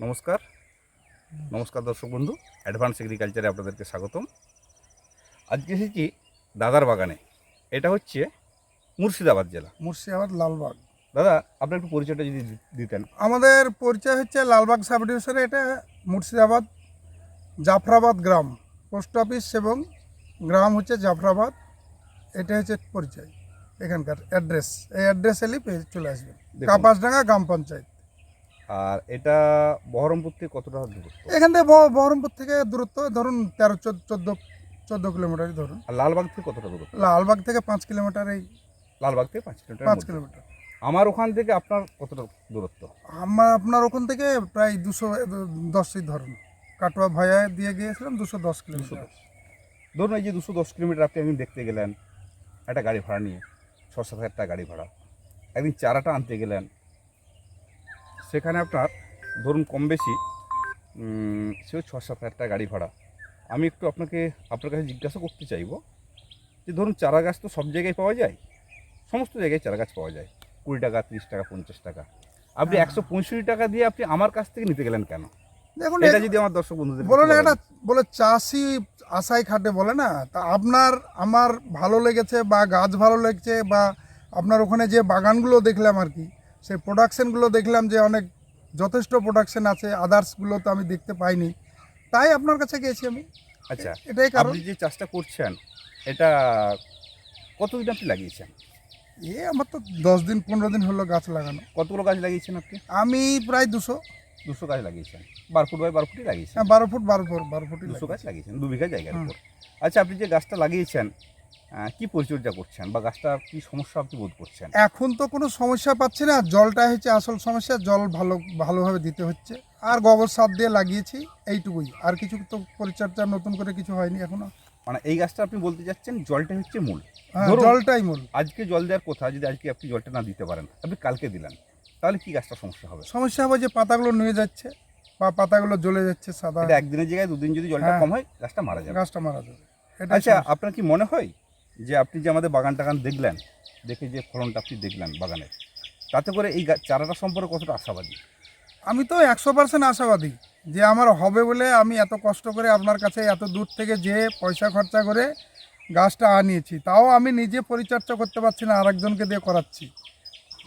নমস্কার। নমস্কার দর্শক বন্ধু অ্যাডভান্স এগ্রিকালচারে আপনাদেরকে স্বাগতম। আজকে এসেছি দাদার বাগানে। এটা হচ্ছে মুর্শিদাবাদ জেলা। মুর্শিদাবাদ লালবাগ। দাদা আপনার একটু পরিচয়টা যদি দিতেন। আমাদের পরিচয় হচ্ছে লালবাগ সাব ডিভিশনে এটা মুর্শিদাবাদ জাফরাবাদ গ্রাম পোস্ট অফিস এবং গ্রাম হচ্ছে জাফরাবাদ। এটা হচ্ছে পরিচয় এখানকার অ্যাড্রেস। এই অ্যাড্রেস এলেই পেয়ে চলে আসবে। দেখুন। কাপাসডাঙ্গা গ্রাম পঞ্চায়েত। আর এটা বহরমপুর থেকে কতটা দূরত্ব? এখান থেকে বহরমপুর থেকে দূরত্ব ধরুন তেরো চোদ্দ চোদ্দ কিলোমিটারই ধরুন। আর লালবাগ থেকে কতটা দূরত্ব? লালবাগ থেকে পাঁচ কিলোমিটার এই লালবাগ থেকে পাঁচ কিলোমিটার পাঁচ কিলোমিটার। আমার ওখান থেকে আপনার কতটা দূরত্ব? আমার আপনার ওখান থেকে প্রায় দুশো দশই ধরুন। কাটোয়া ভায়া দিয়ে গিয়েছিলাম দুশো দশ কিলোমিটার। দশ। ধরুন এই যে দুশো দশ কিলোমিটার আপনি একদিন দেখতে গেলেন একটা গাড়ি ভাড়া নিয়ে ছ সাত হাজার টাকা গাড়ি ভাড়া। একদিন চারাটা আনতে গেলেন সেখানে আপনার ধরুন কম বেশি সেও ছ সাত হাজার টাকা গাড়ি ভাড়া। আমি একটু আপনাকে আপনার কাছে জিজ্ঞাসা করতে চাইব যে ধরুন চারা গাছ তো সব জায়গায় পাওয়া যায় সমস্ত জায়গায় চারা গাছ পাওয়া যায় কুড়ি টাকা তিরিশ টাকা পঞ্চাশ টাকা। আপনি হ্যাঁ। একশো পঁয়ষট্টি টাকা দিয়ে আপনি আমার কাছ থেকে নিতে গেলেন কেন? দেখুন এটা যদি আমার দর্শক বন্ধুদের বলে না এটা বলে চাষি আশায় খাটে বলে না তা আপনার আমার ভালো লেগেছে বা গাছ ভালো লেগেছে বা আপনার ওখানে যে বাগানগুলো দেখলাম আর কি সেই প্রোডাকশনগুলো দেখলাম যে অনেক যথেষ্ট প্রোডাকশন আছে আদার্সগুলো তো আমি দেখতে পাইনি। তাই আপনার কাছে গেছি আমি। আচ্ছা এটাই কারণ। আপনি যে চাষটা করছেন এটা কতদিন আপনি লাগিয়েছেন? এ আমার তো দশ দিন পনেরো দিন হলো গাছ লাগানো। কতগুলো গাছ লাগিয়েছেন আপনি? আমি প্রায় দুশো। দুশো গাছ লাগিয়েছেন। বারো ফুট বাই বারো ফুটই লাগিয়েছেন? হ্যাঁ বারো ফুট বারো ফুট বারো ফুটই দুশো গাছ লাগিয়েছেন দু বিঘা জায়গার উপর। আচ্ছা আপনি যে গাছটা লাগিয়েছেন কি পরিচর্যা করছেন বা গাছটা কি সমস্যা আপনি বোধ করছেন? এখন তো কোনো সমস্যা পাচ্ছি না জলটা হচ্ছে আসল সমস্যা জল ভালো ভালোভাবে দিতে হচ্ছে। আর গোবর সার দিয়ে লাগিয়েছি এইটুকুই। আর কিছু তো পরিচর্যা নতুন করে কিছু হয়নি এখনও। মানে এই গাছটা আপনি বলতে যাচ্ছেন জলটা হচ্ছে মূল। হ্যাঁ জলটাই মূল। আজকে জল দেওয়ার কথা যদি আজকে আপনি জলটা না দিতে পারেন আপনি কালকে দিলেন তাহলে কি গাছটা সমস্যা হবে? সমস্যা হবে যে পাতাগুলো নুয়ে যাচ্ছে বা পাতাগুলো জ্বলে যাচ্ছে সাদা। একদিনের জায়গায় দুদিন যদি জলটা হ্যাঁ। কম হয় গাছটা মারা যাবে। গাছটা মারা যাবে। আচ্ছা আপনার কি মনে হয় যে আপনি যে আমাদের বাগান টাগান দেখলেন দেখে যে ফলনটা আপনি দেখলেন বাগানের তাতে করে এই চারাটা সম্পর্কে কতটা আশাবাদী? আমি তো একশো পার্সেন্ট আশাবাদী যে আমার হবে বলে আমি এত কষ্ট করে আপনার কাছে এত দূর থেকে যে পয়সা খরচা করে গাছটা আনিয়েছি তাও আমি নিজে পরিচর্যা করতে পারছি না আরেকজনকে দিয়ে করাচ্ছি।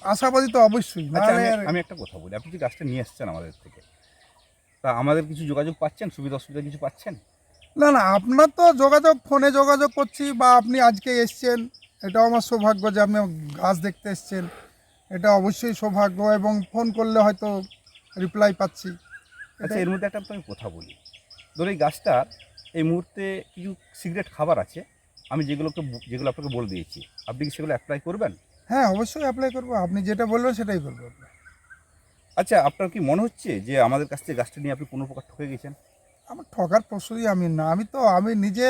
আশাবাদী তো অবশ্যই আচ্ছা আমি আমি একটা কথা বলি আপনি যে গাছটা নিয়ে এসছেন আমাদের থেকে? তা আমাদের কিছু যোগাযোগ পাচ্ছেন? সুবিধা অসুবিধা কিছু পাচ্ছেন? না না আপনার তো যোগাযোগ ফোনে যোগাযোগ করছি বা আপনি আজকে এসছেন এটাও আমার সৌভাগ্য যে আপনি গাছ দেখতে এসছেন। এটা অবশ্যই সৌভাগ্য এবং ফোন করলে হয়তো রিপ্লাই পাচ্ছি। আচ্ছা এর মধ্যে একটা আমি কথা বলি। ধরুন এই গাছটার এই মুহূর্তে কিছু সিগারেট খাবার আছে আমি যেগুলোকে যেগুলো আপনাকে বলে দিয়েছি আপনি কি সেগুলো অ্যাপ্লাই করবেন? হ্যাঁ অবশ্যই অ্যাপ্লাই করব। আপনি যেটা বলবেন সেটাই করব আচ্ছা আপনার কি মনে হচ্ছে যে আমাদের কাছ থেকে গাছটা নিয়ে আপনি কোনো প্রকার ঠকে গেছেন? আমার ঠকার প্রশ্নই আমি না আমি তো আমি নিজে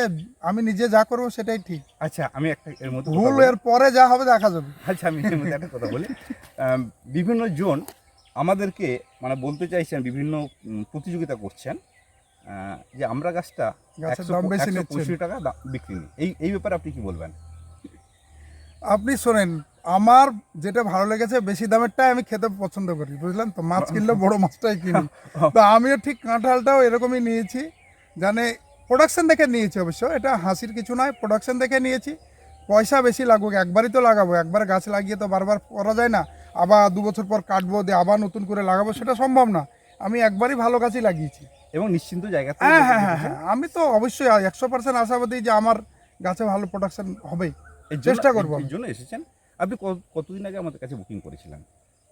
আমি নিজে যা করব সেটাই ঠিক। আচ্ছা আমি একটা এর মধ্যে ভুল এর পরে যা হবে দেখা যাবে। আচ্ছা আমি এর মধ্যে একটা কথা বলি। বিভিন্ন জন আমাদেরকে মানে বলতে চাইছেন বিভিন্ন প্রতিযোগিতা করছেন যে আমরা গাছটা একশো। পঁয়ষট্টি টাকা বিক্রি নিই এই এই ব্যাপারে আপনি কি বলবেন? আপনি শোনেন আমার যেটা ভালো লেগেছে বেশি দামেরটাই আমি খেতে পছন্দ করি বুঝলেন তো? মাছ কিনলে বড় মাছটাই কিনি। তো আমিও ঠিক কাঁঠালটাও এরকমই নিয়েছি জানে প্রোডাকশন দেখে নিয়েছি অবশ্য এটা হাসির কিছু নয় প্রোডাকশন দেখে নিয়েছি। পয়সা বেশি লাগুক একবারই তো লাগাবো একবার গাছ লাগিয়ে তো বারবার করা যায় না আবার দু বছর পর কাটবো দিয়ে আবার নতুন করে লাগাবো সেটা সম্ভব না। আমি একবারই ভালো গাছই লাগিয়েছি। এবং নিশ্চিন্ত জায়গা হ্যাঁ হ্যাঁ হ্যাঁ হ্যাঁ আমি তো অবশ্যই একশো পার্সেন্ট আশাবাদী যে আমার গাছে ভালো প্রোডাকশন হবেই চেষ্টা করব। জন্য এসেছেন? আপনি কতদিন আগে আমাদের কাছে বুকিং করেছিলেন?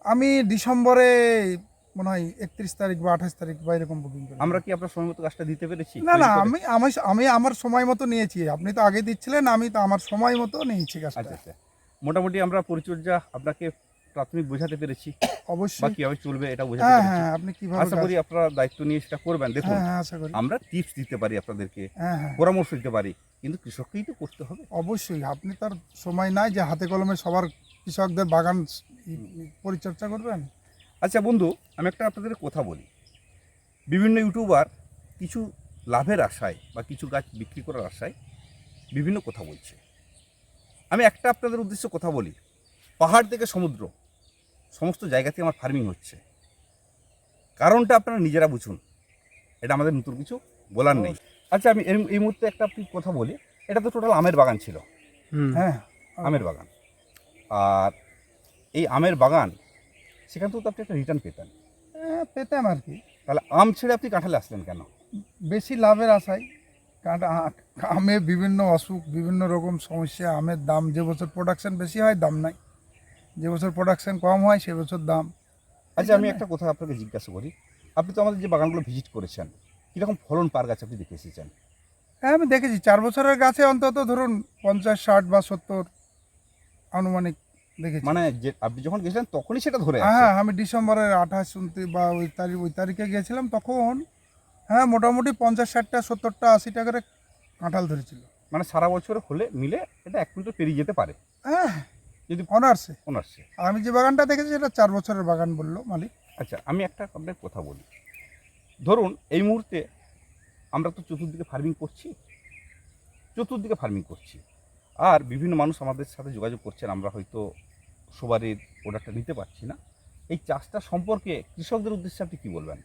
আমি ডিসেম্বরে মনে হয় একত্রিশ তারিখ বা আঠাশ তারিখ বা এরকম বুকিং করি আমরা কি আপনার সময় মতো কাজটা দিতে পেরেছি? না না আমি আমি আমি আমার সময় মতো নিয়েছি। আপনি তো আগে দিচ্ছিলেন আমি তো আমার সময় মতো নিয়েছি কাজটা। আচ্ছা আচ্ছা। মোটামুটি আমরা পরিচর্যা আপনাকে প্রাথমিক বোঝাতে পেরেছি। বা অবশ্যই কীভাবে চলবে এটা বোঝাতে হ্যাঁ পেরেছি। হ্যাঁ আপনি কীভাবে আশা করি আপনারা দায়িত্ব নিয়ে সেটা করবেন। দেখুন হ্যাঁ হ্যাঁ আশা করি। আমরা টিপস দিতে পারি আপনাদেরকে হ্যাঁ হ্যাঁ। পরামর্শ দিতে পারি কিন্তু কৃষককেই তো করতে হবে। অবশ্যই আপনি তার সময় নাই যে হাতে কলমে সবার কৃষকদের বাগান পরিচর্যা করবেন? আচ্ছা বন্ধু আমি একটা আপনাদের কথা বলি। বিভিন্ন ইউটিউবার কিছু লাভের আশায় বা কিছু গাছ বিক্রি করার আশায় বিভিন্ন কথা বলছে। আমি একটা আপনাদের উদ্দেশ্যে কথা বলি। পাহাড় থেকে সমুদ্র সমস্ত জায়গাতে আমার ফার্মিং হচ্ছে। কারণটা আপনারা নিজেরা বুঝুন। এটা আমাদের নতুন কিছু বলার নেই। আচ্ছা আমি এই মুহূর্তে একটা আপনি কথা বলি। এটা তো টোটাল আমের বাগান ছিল। হ্যাঁ আমের বাগান। আর এই আমের বাগান সেখান থেকে তো আপনি একটা রিটার্ন পেতেন। হ্যাঁ, পেতাম আর কি। তাহলে আম ছেড়ে আপনি কাঁঠালে আসলেন কেন? বেশি লাভের আশায়। আমে বিভিন্ন অসুখ বিভিন্ন রকম সমস্যা আমের দাম যে বছর প্রোডাকশন বেশি হয় দাম নাই। যে বছর প্রোডাকশন কম হয় সে বছর দাম। আচ্ছা আমি একটা কথা আপনাকে জিজ্ঞাসা করি। আপনি তো আমাদের যে বাগানগুলো ভিজিট করেছেন কীরকম ফলন পার গাছ আপনি দেখে এসেছেন? হ্যাঁ আমি দেখেছি। চার বছরের গাছে অন্তত ধরুন পঞ্চাশ ষাট বা সত্তর আনুমানিক দেখেছি। মানে যে আপনি যখন গেছিলেন তখনই সেটা ধরে হ্যাঁ আমি ডিসেম্বরের আঠাশ উনত্রিশ বা ওই তারিখ ওই তারিখে গিয়েছিলাম তখন হ্যাঁ মোটামুটি পঞ্চাশ ষাটটা সত্তরটা আশিটা করে কাঁঠাল ধরেছিল। মানে সারা বছর হলে মিলে এটা এক কুইন্টাল পেরিয়ে যেতে পারে? হ্যাঁ যদি অনার্সে? অনার্সে। আর আমি যে বাগানটা দেখেছি সেটা চার বছরের বাগান বলল মালিক। আচ্ছা আমি একটা আপনার কথা বলি। ধরুন এই মুহূর্তে আমরা তো চতুর্দিকে ফার্মিং করছি। চতুর্দিকে ফার্মিং করছি। আর বিভিন্ন মানুষ আমাদের সাথে যোগাযোগ করছেন আমরা হয়তো সবারই প্রোডাক্টটা নিতে পারছি না। এই চাষটা সম্পর্কে কৃষকদের উদ্দেশ্যে আপনি কী বলবেন?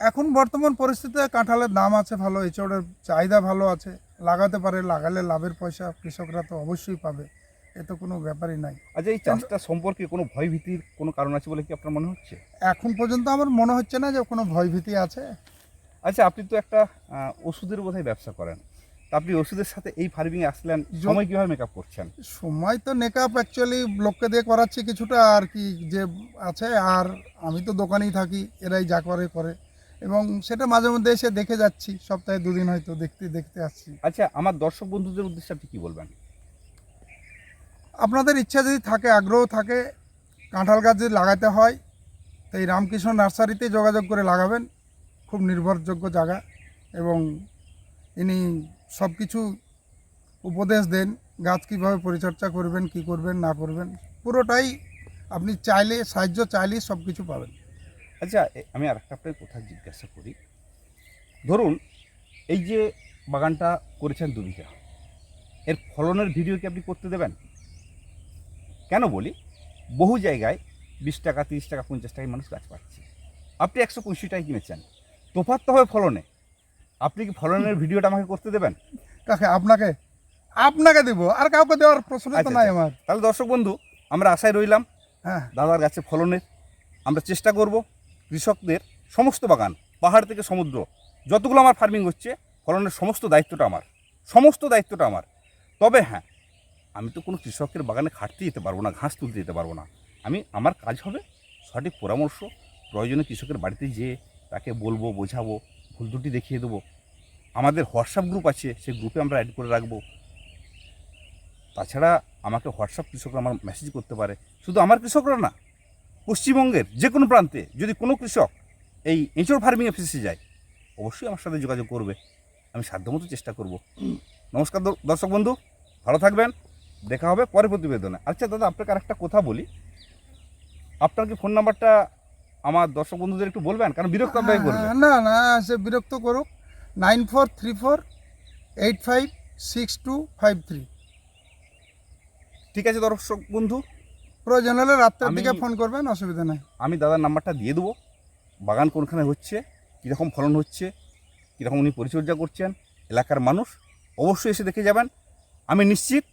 এখন বর্তমান পরিস্থিতিতে কাঁঠালের দাম আছে ভালো এচড়ের চাহিদা ভালো আছে। লাগাতে পারে লাগালে লাভের পয়সা কৃষকরা তো অবশ্যই পাবে। এ তো কোনো ব্যাপারই নাই। আচ্ছা এই চাষটা সম্পর্কে কোনো ভয়ভীতির কোনো কারণ আছে বলে কি আপনার মনে হচ্ছে? এখন পর্যন্ত আমার মনে হচ্ছে না যে কোনো ভয়ভীতি আছে। আচ্ছা আপনি তো একটা ওষুধের বোধহয় ব্যবসা করেন। আপনি ওষুধের সাথে এই ফার্মিংয়ে আসলেন সময় কীভাবে মেকআপ করছেন? সময় তো মেকআপ অ্যাকচুয়ালি লোককে দিয়ে করাচ্ছি কিছুটা আর কি যে আছে আর আমি তো দোকানেই থাকি এরাই যা করে করে। এবং সেটা মাঝে মধ্যে এসে দেখে যাচ্ছি সপ্তাহে দুদিন হয়তো দেখতে দেখতে আসছি। আচ্ছা আমার দর্শক বন্ধুদের উদ্দেশ্যে আপনি কী বলবেন? আপনাদের ইচ্ছা যদি থাকে, আগ্রহ থাকে, কাঁঠাল গাছ যদি লাগাতে হয় তো এই রামকৃষ্ণ নার্সারিতে যোগাযোগ করে লাগাবেন। খুব নির্ভরযোগ্য জায়গা এবং ইনি সব কিছু উপদেশ দেন, গাছ কীভাবে পরিচর্যা করবেন, কি করবেন, না করবেন, পুরোটাই আপনি চাইলে, সাহায্য চাইলেই সব কিছু পাবেন। আচ্ছা আমি আর একটা কথা জিজ্ঞাসা করি। ধরুন, এই যে বাগানটা করেছেন দু বিঘা, এর ফলনের ভিডিও কি আপনি করতে দেবেন? কেন বলি? বহু জায়গায় বিশ টাকা তিরিশ টাকা পঞ্চাশ টাকায় মানুষ গাছ পাচ্ছে। আপনি একশো পঁয়ষট্টি টাকায় কিনেছেন। তোফাত তো হবে ফলনে। আপনি কি ফলনের ভিডিওটা আমাকে করতে দেবেন? কাকে? আপনাকে? আপনাকে দেবো। আর কাউকে দেওয়ার প্রশ্ন তো আচ্ছা, নাই আচ্ছা। আমার। তাহলে দর্শক বন্ধু আমরা আশায় রইলাম হ্যাঁ। দাদার গাছে ফলনের। আমরা চেষ্টা করব কৃষকদের সমস্ত বাগান পাহাড় থেকে সমুদ্র যতগুলো আমার ফার্মিং হচ্ছে ফলনের সমস্ত দায়িত্বটা আমার। সমস্ত দায়িত্বটা আমার। তবে হ্যাঁ আমি তো কোনো কৃষকের বাগানে খাটতে যেতে পারব না, ঘাস তুলতে যেতে পারব না। আমি, আমার কাজ হবে সঠিক পরামর্শ, প্রয়োজনে কৃষকের বাড়িতে যেয়ে তাকে বলব, বোঝাবো, ভুল ত্রুটি দেখিয়ে দেবো। আমাদের হোয়াটসঅ্যাপ গ্রুপ আছে, সেই গ্রুপে আমরা অ্যাড করে রাখব। তাছাড়া আমাকে হোয়াটসঅ্যাপ কৃষকরা আমার মেসেজ করতে পারে। শুধু আমার কৃষকরা না, পশ্চিমবঙ্গের যে কোনো প্রান্তে যদি কোনো কৃষক এই এঁচড় ফার্মিং অফিসে যায়, অবশ্যই আমার সাথে যোগাযোগ করবে। আমি সাধ্যমতো চেষ্টা করব। নমস্কার দর্শক বন্ধু, ভালো থাকবেন। দেখা হবে পরে প্রতিবেদনে। আচ্ছা দাদা আপনাকে আরেকটা কথা বলি। আপনার কি ফোন নাম্বারটা আমার দর্শক বন্ধুদের একটু বলবেন? কারণ বিরক্ত আপনাকে করবে। হ্যাঁ, না না সে বিরক্ত করুক। Nine four three four eight five six two five three. ঠিক আছে দর্শক বন্ধু। প্রয়োজন হলে রাত্রের দিকে ফোন করবেন অসুবিধা নেই। আমি দাদার নাম্বারটা দিয়ে দেবো। বাগান কোনখানে হচ্ছে কীরকম ফলন হচ্ছে কীরকম উনি পরিচর্যা করছেন এলাকার মানুষ অবশ্যই এসে দেখে যাবেন। আমি নিশ্চিত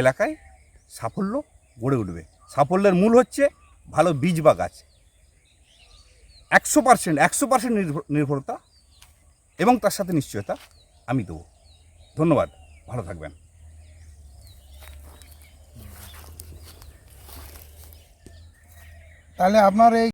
এলাকায় সাফল্য গড়ে উঠবে। সাফল্যের মূল হচ্ছে ভালো বীজ বা গাছ। একশো পার্সেন্ট একশো পার্সেন্ট নির্ভরতা এবং তার সাথে নিশ্চয়তা আমি দেবো। ধন্যবাদ, ভালো থাকবেন। তাহলে আপনার এই